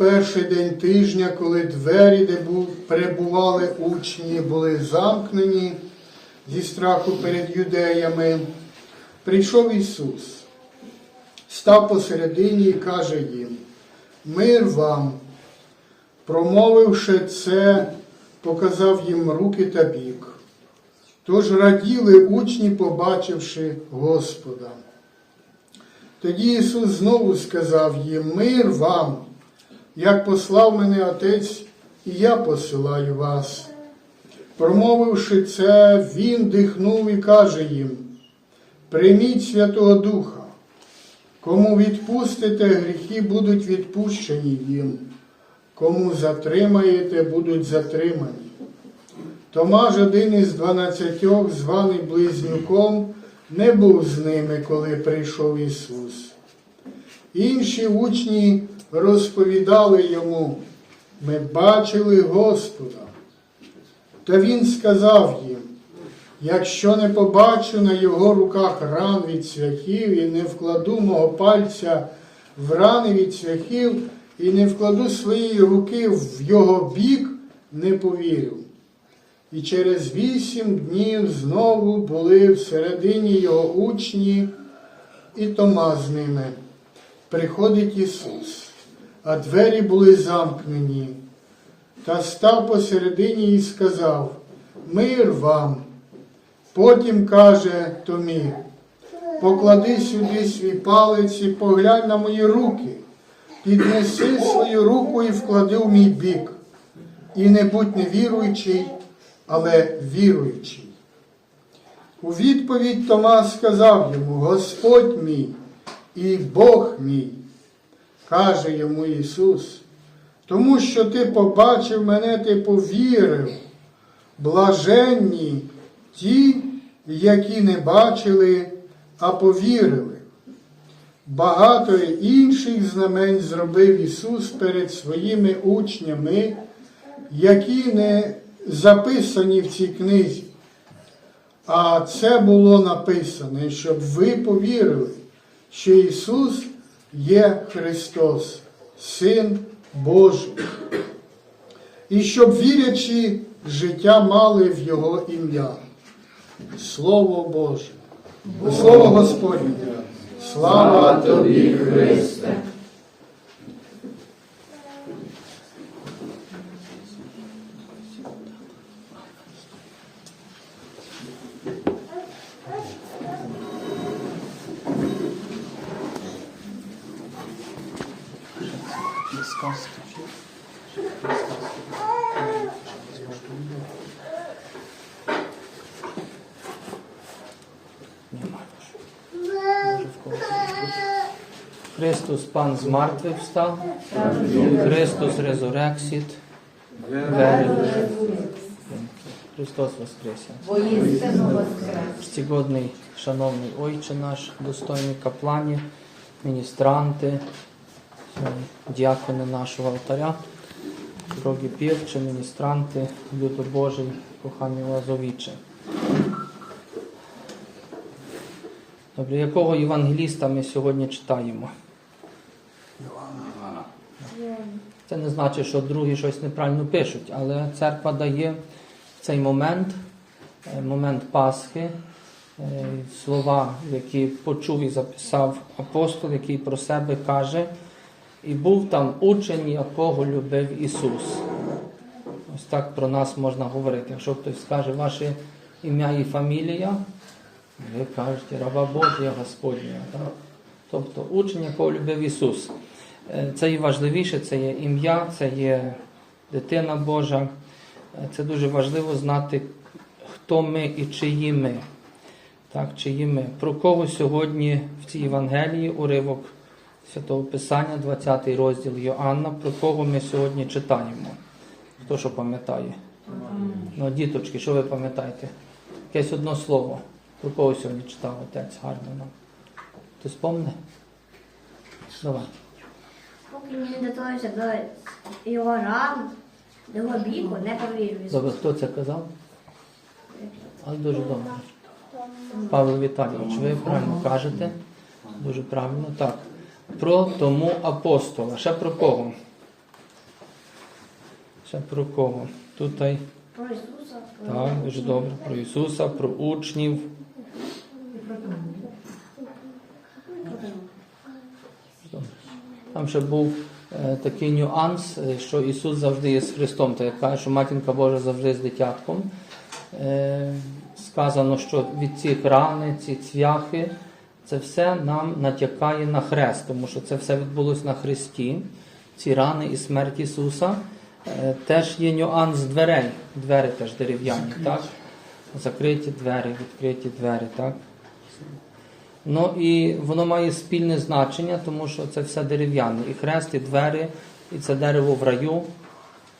перший день тижня, коли двері, де перебували учні, були замкнені зі страху перед юдеями, прийшов Ісус, став посередині і каже їм: Мир вам, промовивши це, показав їм руки та бік. Тож раділи учні, побачивши Господа. Тоді Ісус знову сказав їм, мир вам, як послав мене Отець, і я посилаю вас. Промовивши це, Він дихнув і каже їм, прийміть Святого Духа, кому відпустите, гріхи будуть відпущені їм, кому затримаєте, будуть затримані. Томаж, один із дванадцятьох, званий близнюком, не був з ними, коли прийшов Ісус. Інші учні розповідали йому, ми бачили Господа. Та Він сказав їм, якщо не побачу на його руках ран від цвяхів і не вкладу мого пальця в рани від цвяхів і не вкладу своєї руки в його бік, не повірю. І через вісім днів знову були всередині його учні, і Тома з ними. Приходить Ісус, а двері були замкнені, та став посередині і сказав: Мир вам. Потім каже Томі, поклади сюди свій палець і поглянь на мої руки, піднеси свою руку і вклади в мій бік, і не будь невіруючий, але віруючий. У відповідь Тома сказав йому, Господь мій і Бог мій, каже йому Ісус, тому що ти побачив мене, ти повірив, блаженні ті, які не бачили, а повірили. Багато інших знамень зробив Ісус перед своїми учнями, які не записані в цій книзі. А це було написане, щоб ви повірили, що Ісус є Христос, Син Божий. І щоб вірячи, життя мали в Його ім'я. Слово Боже. Слово Господнє. Слава Тобі, Христе. Христос Пан з мертвих встав, Христос резурексіт, верили. Христос Воскресе. Стігодний, шановний Ойче наш, достойний каплані, міністранти, діакони нашого алтаря, дорогі півчі, міністранти, люто Божий, кохані лазовіче. Добре, якого євангеліста ми сьогодні читаємо? Це не значить, що другі щось неправильно пишуть, але церква дає цей момент, е, момент Пасхи, е, слова, які почув і записав апостол, який про себе каже, і був там учень, якого любив Ісус. Ось так про нас можна говорити. Якщо хтось скаже ваше ім'я і фамілія, ви кажете раба Божія Господня. Так? Тобто учень, якого любив Ісус. Е, Це і важливіше, це є ім'я, це є дитина Божа. Е, Це дуже важливо знати, хто ми і чиї ми. Так, чиї ми. Про кого сьогодні в цій Євангелії уривок Святого Писання, 20 розділ Йоанна, про кого ми сьогодні читаємо? Хто що пам'ятає? Ну, діточки, що ви пам'ятаєте? Якесь одно слово. Про кого сьогодні читав отець гарно нам? Хтось помне? Давай. Поки він дотовується до його ран, до його біку, не повірю. Добре, хто це казав? Але дуже добре. Павло Віталійович, ви правильно кажете. Дуже правильно, так. Про тому апостола. Ще про кого? Ще про кого? Тут Про Ісуса. так, дуже добре. Про Ісуса, про учнів. Там ще був е, такий нюанс, е, що Ісус завжди є з Христом. Так як каже, що матінка Божа завжди з дитятком. Е, сказано, що від цих рани, ці цвяхи, це все нам натякає на хрест, тому що це все відбулося на Христі. Ці рани і смерть Ісуса. Теж є нюанс дверей. Двері теж дерев'яні, так? Закриті двері, відкриті двері, так? Ну і воно має спільне значення, тому що це все дерев'яне. І хрест, і двері, і це дерево в раю.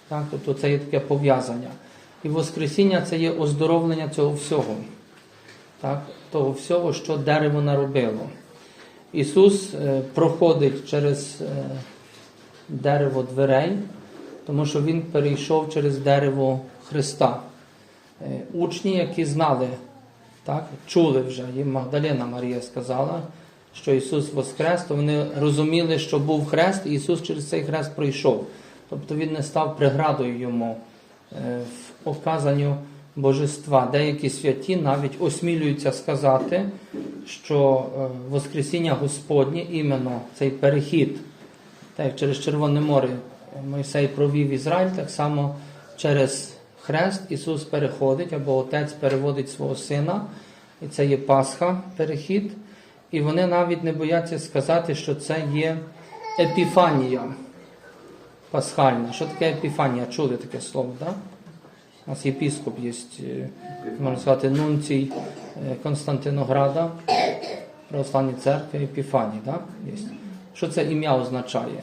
Так? Тобто це є таке пов'язання. І Воскресіння це є оздоровлення цього всього. Так? Того всього, що дерево наробило. Ісус е, проходить через е, дерево дверей, тому що Він перейшов через дерево Христа. Е, учні, які знали, так, чули вже, їм Магдалина Марія сказала, що Ісус воскрес, то вони розуміли, що був хрест, і Ісус через цей хрест пройшов. Тобто Він не став преградою йому е, в оказанню божества. Деякі святі навіть осмілюються сказати, що е, Воскресіння Господнє, іменно цей перехід, так як через Червоне море Мойсей провів Ізраїль, так само через хрест Ісус переходить, або Отець переводить свого Сина, і це є Пасха, перехід. І вони навіть не бояться сказати, що це є епіфанія пасхальна. Що таке епіфанія? Чули таке слово, так? У нас єпіскоп є, е, можна сказати, нунцій е, Константинограда, православній церкви Епіфанії, так? Є. Що це ім'я означає?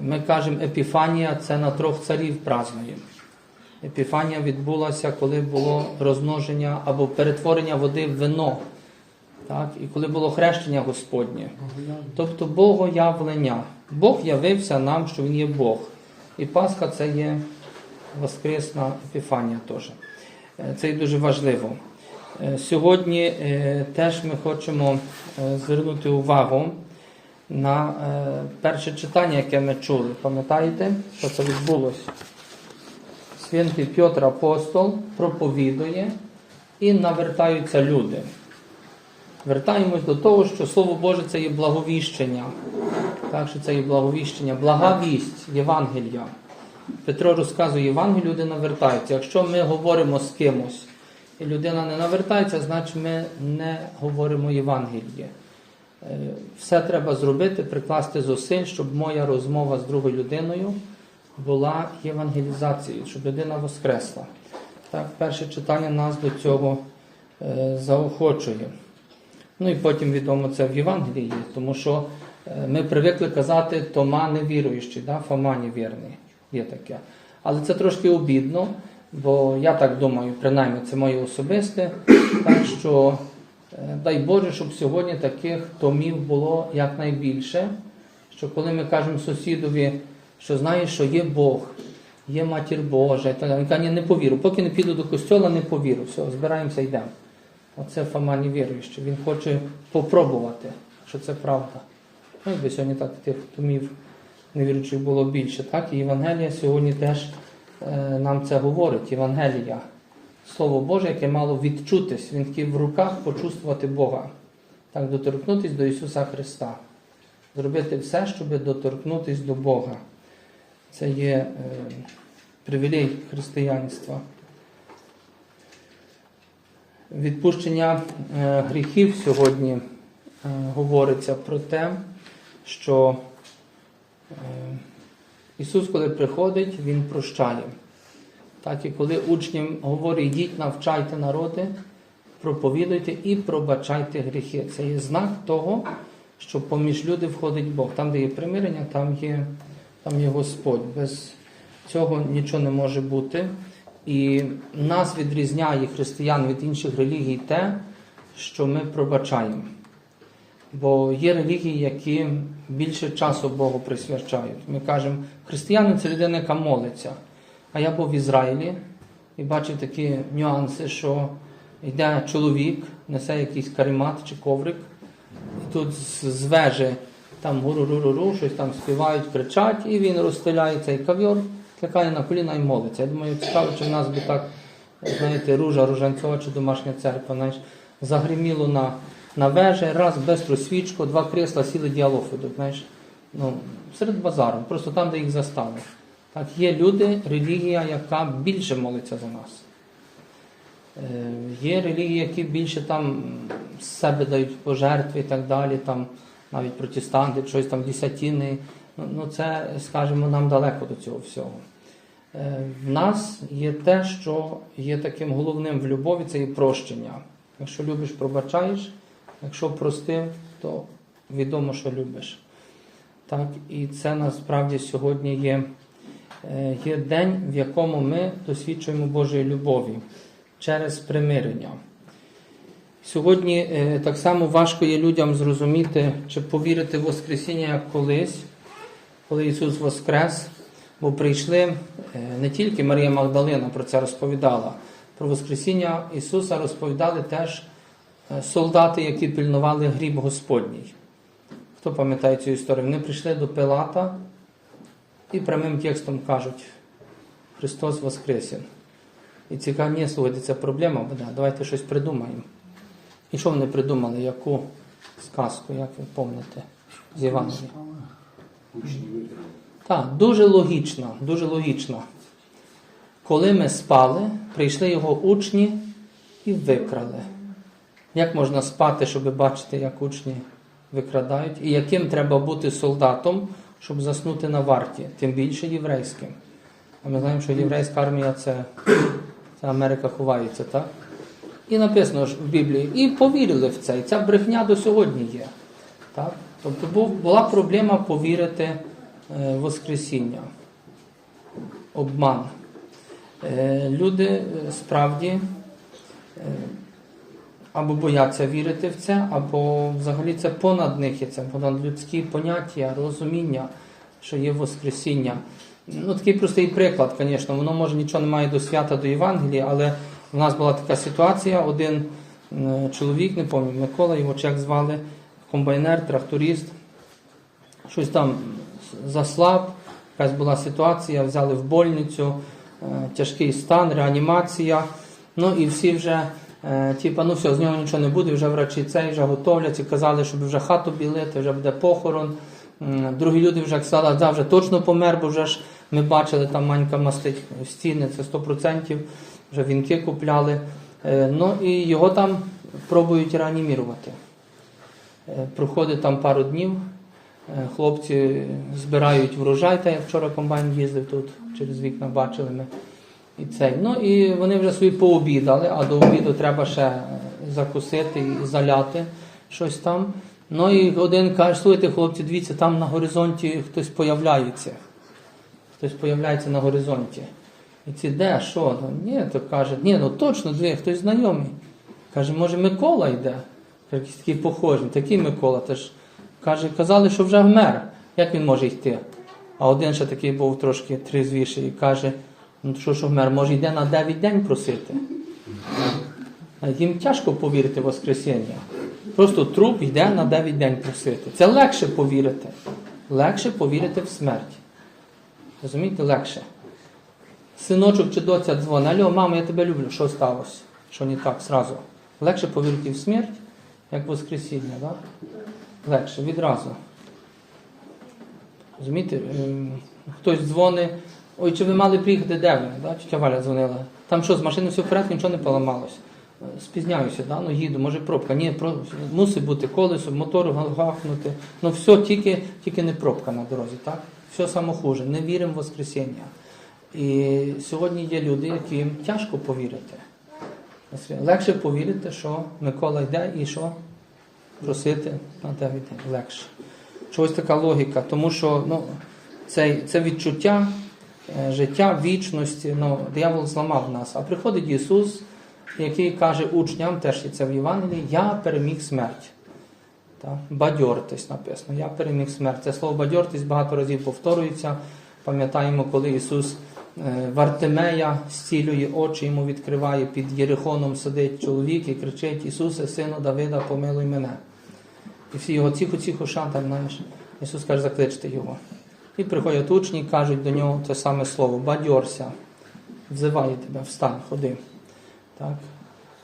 Ми кажемо, Епіфанія це на трьох царів празднуємо. Епіфанія відбулася, коли було розмноження або перетворення води в вино. Так? І коли було хрещення Господнє. Тобто Богоявлення. Бог явився нам, що Він є Бог. І Пасха це є Воскресна Епіфанія теж. Е, Це і дуже важливо. Е, Сьогодні е, теж ми хочемо звернути увагу на перше читання, яке ми чули. Пам'ятаєте, що це відбулося? Святий Петр Апостол проповідує і навертаються люди. Вертаємось до того, що Слово Боже це є благовіщення. Так, що це є благовіщення, блага вість Євангелія. Петро розказує Євангелію, люди навертаються. Якщо ми говоримо з кимось, і людина не навертається, значить ми не говоримо Євангеліє. Е, Все треба зробити, прикласти зусиль, щоб моя розмова з другою людиною була євангелізацією, щоб людина воскресла. Так, перше читання нас до цього е, заохочує. Ну і потім відомо це в Євангелії є, тому що е, ми привикли казати Тома невіруючий, да? Фома невірний. Є таке. Але це трошки обідно, бо я так думаю, принаймні це моє особисте, так що е, дай Боже, щоб сьогодні таких томів було якнайбільше, що коли ми кажемо сусідові, що знаєш, що є Бог, є матір Божа, і так не повірю. Поки не піду до костьола, не повірю. Все, збираємося, йдемо. Оце Фома невіруючий. Він хоче попробувати, що це правда. Ну, якби сьогодні так тих томів невіруючих було більше. Так? І Євангелія сьогодні теж е, нам це говорить. Євангелія. Слово Боже, яке мало відчутись, він хотів в руках почувствувати Бога. Так, доторкнутися до Ісуса Христа. Зробити все, щоб доторкнутися до Бога. Це є е, привілей християнства. Відпущення е, гріхів сьогодні е, говориться про те, що Ісус, коли приходить, Він прощає. Так і коли учням говорить, йдіть, навчайте народи, проповідуйте і пробачайте гріхи. Це є знак того, що поміж люди входить Бог. Там, де є примирення, там є, там є Господь. Без цього нічого не може бути. І нас відрізняє християн від інших релігій те, що ми пробачаємо. Бо є релігії, які більше часу Богу присвячають. Ми кажемо, християнин це людина, яка молиться. А я був в Ізраїлі і бачив такі нюанси, що йде чоловік, несе якийсь каремат чи коврик, і тут з з вежі там гуру-ру-ру-ру, щось там співають, кричать, і він розстеляє цей кав'йор, кликає на коліна і молиться. Я думаю, цікаво, чи в нас би так, знаєте, ружа, ружанцова чи домашня церква, знаєш, загриміло на, на вежі, раз, бистро свічку, два крісла, сіли ведуть, знаєш, ну, серед базару, просто там, де їх застали. Так, є люди, релігія, яка більше молиться за нас. Е, Є релігії, які більше там з себе дають пожертви і так далі, там навіть протестанти, щось там десятини. Ну, ну це, скажімо, нам далеко до цього всього. Е, В нас є те, що є таким головним в любові, це є прощення. Якщо любиш, пробачаєш, якщо простив, то відомо, що любиш. Так, і це насправді сьогодні є, е, є день, в якому ми досвідчуємо Божої любові через примирення. Сьогодні е, так само важко є людям зрозуміти чи повірити в Воскресіння як колись, коли Ісус Воскрес, бо прийшли е, не тільки Марія Магдалина про це розповідала, про Воскресіння Ісуса розповідали теж е, солдати, які пильнували гріб Господній. Хто пам'ятає цю історію? Вони прийшли до Пилата і прямим текстом кажуть: Христос Воскресен. І цікаво, ні, слухайте, це проблема буде, давайте щось придумаємо. І що вони придумали? Яку сказку, як ви пам'ятаєте, з Євангелія? Так, дуже логічно, дуже логічно. Коли ми спали, прийшли його учні і викрали. Як можна спати, щоб бачити, як учні викрадають? І яким треба бути солдатом, щоб заснути на варті, тим більше єврейським. А ми знаємо, що єврейська армія це, це Америка ховається, так? І написано ж в Біблії, і повірили в це. І ця брехня до сьогодні є. Так? Тобто була проблема повірити е, в Воскресіння. Обман. Е, люди е, справді е, або бояться вірити в це, або взагалі це понад них є це понад людські поняття, розуміння, що є Воскресіння. Ну, такий простий приклад, звісно, воно може нічого не має до свята, до Євангелія, але в нас була така ситуація, один е, чоловік, не пам'ятаю, Микола, його чек звали, комбайнер, тракторист, щось там заслаб, якась була ситуація, взяли в больницю, е, тяжкий стан, реанімація. Ну і всі вже, е, типа, ну все, з нього нічого не буде, вже врачі цей вже готовляться, казали, щоб вже хату білити, вже буде похорон. Другі люди вже сказали, да, вже точно помер, бо вже ж ми бачили, там манька мастить стіни, це 100%, вже вінки купляли. Е, Ну і його там пробують реанімірувати. Е, Проходить там пару днів, е, хлопці збирають врожай, та як вчора комбайн їздив тут, через вікна бачили ми. І цей. Ну і вони вже собі пообідали, а до обіду треба ще закусити і заляти щось там. Ну і один каже, слухайте, хлопці, дивіться, там на горизонті хтось появляється. Хтось появляється на горизонті. І ці де, що? Ні, то каже, ні, ну точно, диви, хтось знайомий. Каже, може Микола йде? Якийсь такий похожий, такий Микола теж. Каже, казали, що вже вмер. Як він може йти? А один ще такий був трошки трезвіший і каже, ну що ж вмер, може йде на 9 день просити. Їм тяжко повірити в Воскресіння. Просто труп йде на 9 день просити. Це легше повірити. Легше повірити в смерть. Розумієте, легше. Синочок чи доця дзвонить, алло, мама, я тебе люблю, що сталося? Що не так, зразу. Легше повірити в смерть, як Воскресіння, так? Легше, відразу. Розумієте, ем, хтось дзвонить, ой, чи ви мали приїхати, де ви? Да? Тетя Валя дзвонила. Там що, з машини все в порядку, нічого не поламалось. е, спізняюся, да? ну їду, може пробка. Ні, про, мусить бути колесо, мотор гахнути. Ну все, тільки, тільки не пробка на дорозі, так? Все саме. Не віримо в Воскресіння. І сьогодні є люди, яким тяжко повірити. Легше повірити, що Микола йде і що просити на йде. Легше. Чогось така логіка, тому що ну, це, це відчуття е, життя, вічності, ну, диявол зламав нас. А приходить Ісус, який каже учням, теж є це в Євангелії, я переміг смерть. Так? Бадьортесь написано, я переміг смерть. Це слово бадьортесь багато разів повторюється. Пам'ятаємо, коли Ісус Вартимея зцілює очі, йому відкриває, під Єрихоном сидить чоловік і кричить: Ісусе, сину Давида, помилуй мене. І всі його ціхо-ціхо шатер, знаєш. Ісус каже, закличте його. І приходять учні і кажуть до нього те саме слово, бадьорся, взиває тебе, встань, ходи. Так?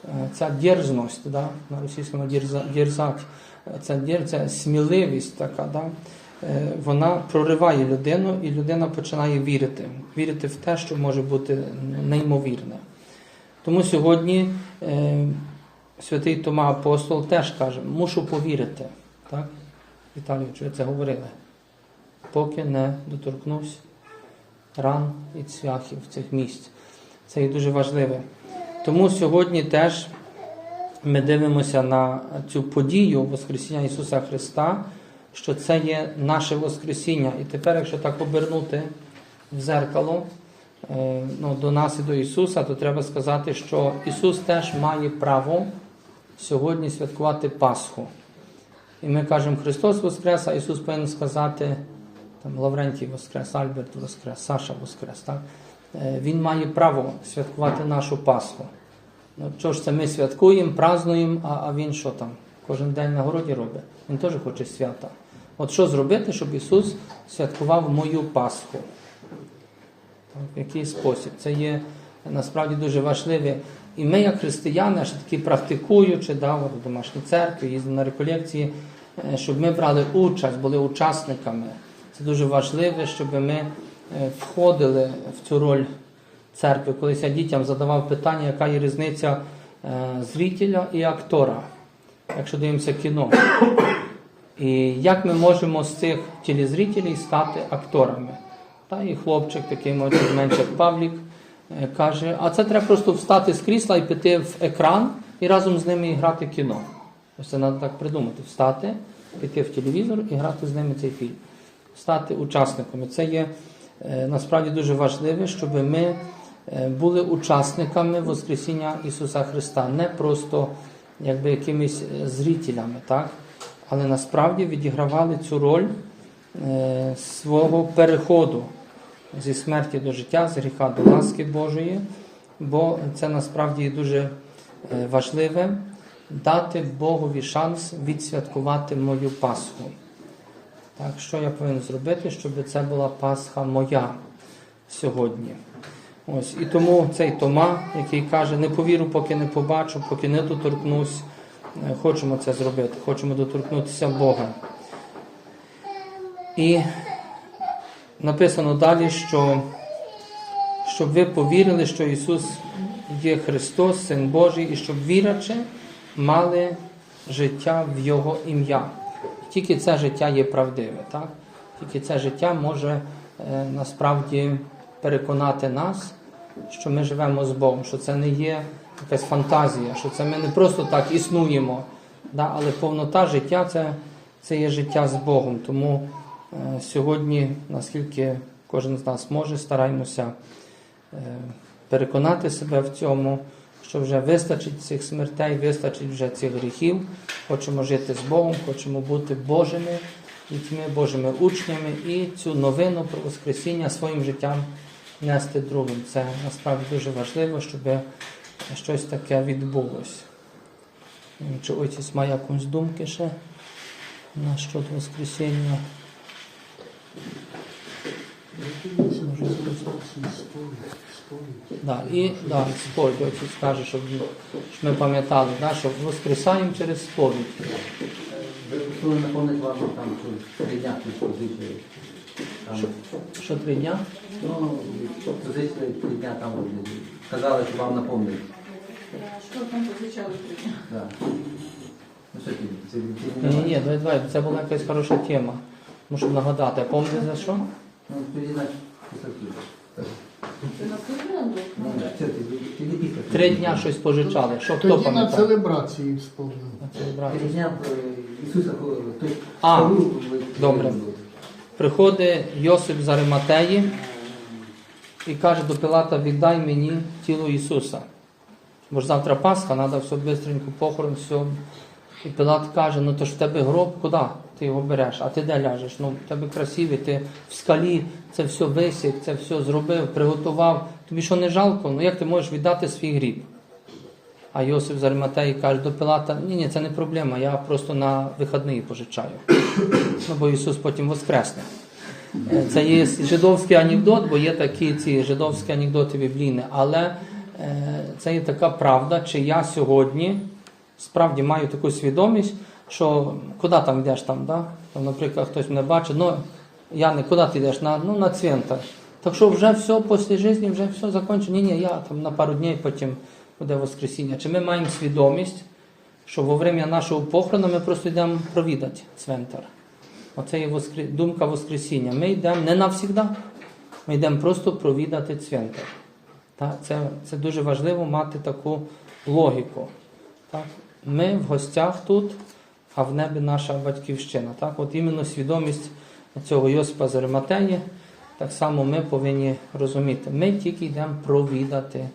Е, Ця дерзність, да? на російському дерза- дерзать, е, дер, ця сміливість така, да? Е, вона прориває людину, і людина починає вірити. Вірити в те, що може бути неймовірне. Тому сьогодні е, святий Тома Апостол теж каже, мушу повірити. Так? Віталію, чи ви це говорили? Поки не доторкнусь ран і цвяхів цих місць. Це є дуже важливе. Тому сьогодні теж ми дивимося на цю подію Воскресіння Ісуса Христа, що це є наше Воскресіння. І тепер, якщо так обернути в зеркало е, ну, до нас і до Ісуса, то треба сказати, що Ісус теж має право сьогодні святкувати Пасху. І ми кажемо Христос Воскрес, а Ісус повинен сказати, там Лаврентій Воскрес, Альберт Воскрес, Саша Воскрес. Так? Е, Він має право святкувати нашу Пасху. Ну, що ж це ми святкуємо, празнуємо, а, а він що там? Кожен день на городі робить. Він теж хоче свята. От що зробити, щоб Ісус святкував мою Пасху? В який спосіб? Це є насправді дуже важливе. І ми, як християни, ще такі практикуючи, да, в домашній церкві, їздимо на реколекції, е, щоб ми брали участь, були учасниками. Це дуже важливо, щоб ми е, входили в цю роль церкви. Колись я дітям задавав питання, яка є різниця е, зрителя і актора, якщо дивимося кіно. І як ми можемо з цих телезрителів стати акторами? Та і хлопчик, такий може менше Павлік, е, каже: а це треба просто встати з крісла і піти в екран і разом з ними грати кіно. Ось це треба так придумати: встати, піти в телевізор і грати з ними цей фільм. Стати учасниками. Це є е, насправді дуже важливе, щоб ми е, були учасниками Воскресіння Ісуса Христа, не просто якби якимись зрителями, так? Але насправді відігравали цю роль е, свого переходу зі смерті до життя, з гріха до ласки Божої, бо це насправді дуже е, важливе дати Богові шанс відсвяткувати мою Пасху. Так, що я повинен зробити, щоб це була Пасха моя сьогодні? Ось, і тому цей Тома, який каже, не повірю, поки не побачу, поки не доторкнусь, хочемо це зробити, хочемо доторкнутися Бога. І написано далі, що щоб ви повірили, що Ісус є Христос, Син Божий, і щоб вірячи, мали життя в Його ім'я. Тільки це життя є правдиве, так? Тільки це життя може е, насправді переконати нас, що ми живемо з Богом, що це не є якась фантазія, що це ми не просто так існуємо, да? але повнота життя це, це є життя з Богом. Тому е, сьогодні, наскільки кожен з нас може, стараємося е, переконати себе в цьому, що вже вистачить цих смертей, вистачить вже цих гріхів. Хочемо жити з Богом, хочемо бути Божими дітьми, Божими учнями і цю новину про Воскресіння своїм життям нести другим. Це насправді дуже важливо, щоб щось таке відбулося. Чи отець має якусь думки ще на щодо Воскресіння? Да, і да, сповідь, отець каже, щоб, щоб ми пам'ятали, да, що воскресаємо через сповідь. Ви хотіли напомнити вам там три дня позиції. Що три дня? ну, позиції три дня там казали, що вам напомнити. Що там позичали три? Да. Ну що ти, це Ні, ні, ні, давай, давай, це була якась хороша тема. Мушу нагадати, а пам'ятаєте за що? Ну, тоді значить, тіла. Це на Київлянду? Ну, це ти, ти не після. Три дня щось пожичали. Що хто Тоді на пам'ятає? целебрації сповнив. На целебрації. Три дня е, Ісуса, коли А, добре. Приходить Йосип з Ариматеї і каже до Пилата, віддай мені тіло Ісуса. Бо ж завтра Пасха, треба все бистренько похорон, все. І Пилат каже, ну то ж в тебе гроб, куди ти його береш? А ти де ляжеш? Ну, в тебе красивий, ти в скалі це все висік, це все зробив, приготував. Тобі що не жалко? Ну як ти можеш віддати свій гріб? А Йосип з Ариматеї каже до Пилата, ні, ні, це не проблема, я просто на вихідний пожичаю. Ну, бо Ісус потім воскресне. Е, Це є жидовський анекдот, бо є такі ці жидовські анекдоти біблійні, але е, це є така правда, чи я сьогодні справді маю таку свідомість, що куди там йдеш там, да? наприклад, хтось мене бачить, ну я не куди ти йдеш? На, ну, на цвинтар. Так що вже все після життя, вже все закінчено. Ні, ні, я там на пару днів потім буде Воскресіння. Чи ми маємо свідомість, що во время нашого похорону ми просто йдемо провідати цвинтар. Оце є воскр... думка Воскресіння. Ми йдемо не навсігда, ми йдемо просто провідати цвинтар. Це, це дуже важливо мати таку логіку. Так? Ми в гостях тут, а в небі наша батьківщина. Так? От іменно свідомість цього Йосипа з Ариматеї, так само ми повинні розуміти. Ми тільки йдемо провідати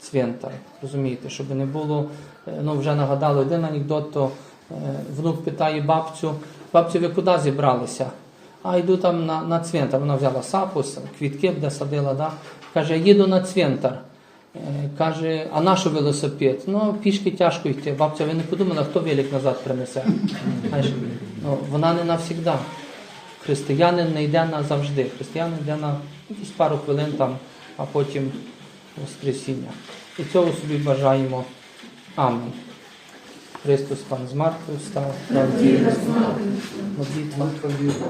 цвинтар. Розумієте, щоб не було, е, ну вже нагадали один анекдот, то е, внук питає бабцю, бабцю, ви куди зібралися? А йду там на, на цвинтар. Вона взяла сапус, квітки де садила, да? каже, їду на цвинтар. Е, Каже, а на що велосипед? Ну, пішки тяжко йти. Бабця, ви не подумали, хто велик назад принесе? Знаєш, ну, вона не навсігда. Християнин не йде назавжди. Християнин йде на якісь пару хвилин там, а потім Воскресіння. І цього собі бажаємо. Амінь. Христос Пан з Маркою став. Молитва. Молитва.